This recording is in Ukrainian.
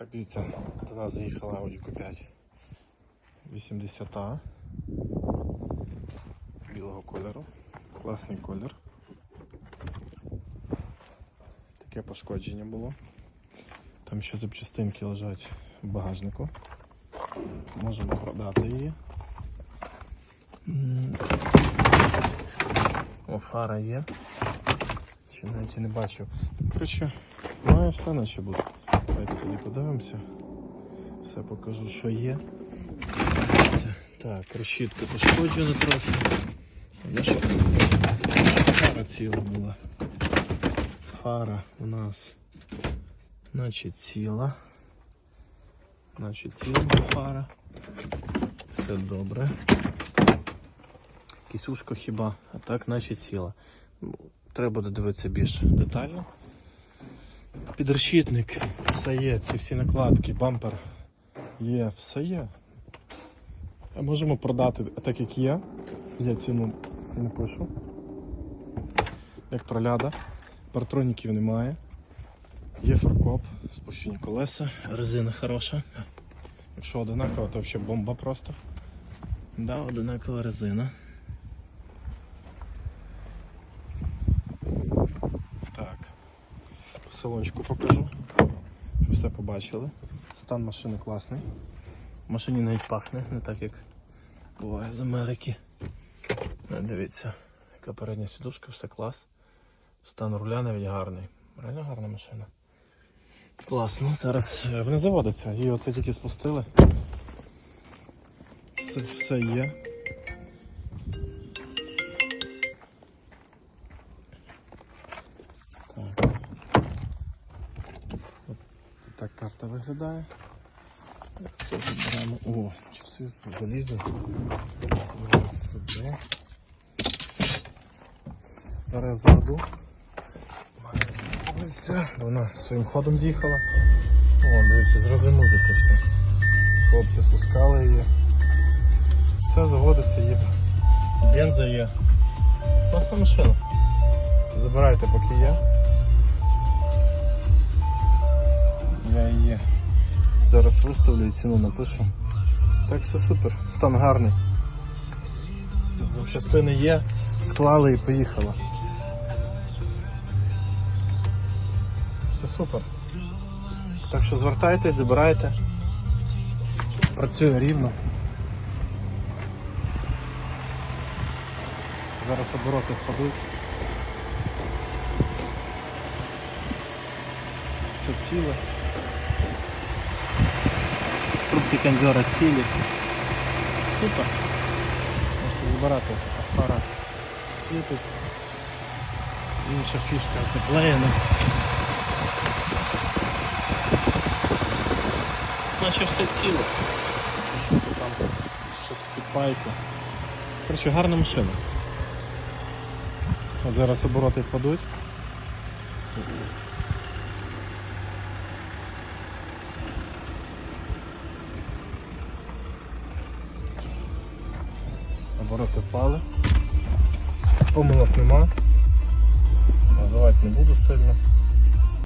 Так, дивіться, до нас заїхала Audi Q5 80 а білого кольору. Класний колір. Таке пошкодження було. Там ще запчастинки лежать в багажнику. Можемо продати її. О, фара є. Ще навіть і не бачив. Коротше, має все наче бути. Давайте тоді подивимося. Все покажу, що є. Так, решітка пошкоджена трохи. Ще фара ціла була. Фара у нас наче ціла. Наче ціла була фара. Все добре. Кисюшка хіба, а так наче ціла. Треба додивитися більш детально. Підрешітник, все є, ці всі накладки, бампер є, все є. Можемо продати так, як є. Я ціну не пишу. Електроляда, партроніків немає. Є фаркоп, спущені колеса, резина хороша. Якщо одинакова, то взагалі бомба просто. Да, одинакова резина. Так. По салончику покажу. Щоб все побачили. Стан машини класний. В машині навіть пахне, не так як буває з Америки. Е, Дивіться, яка передня сідушка, все клас. Стан руля навіть гарний. Реально гарна машина. Класно. Зараз е, вона заводиться. Її оце тільки спустили. Все, все є. Так карта виглядає. Це заберемо. О, часи залізли. Сюди. Зараз я заведу. Має заводитися. Вона своїм ходом з'їхала. О, дивіться, зразу музика ще. Хлопці спускали її. Все заводиться, є. Бенза є. Класна машина. Забирайте, поки є. Зараз виставлю і ціну напишу. Так все супер, стан гарний. Запчастини є, склали і поїхала. Все супер. Так що звертайтесь, забирайте. Працює рівно. Зараз обороти впадуть. Все ціле. Трубки кондера цілі. Супер. Можете вибирати, фара світить. Інша фішка заклеєна. Наче все ціле. Що там щось підпайки. Коротше, гарна машина. А зараз обороти впадуть. Обороти впали. Помилок нема. Називати не буду сильно.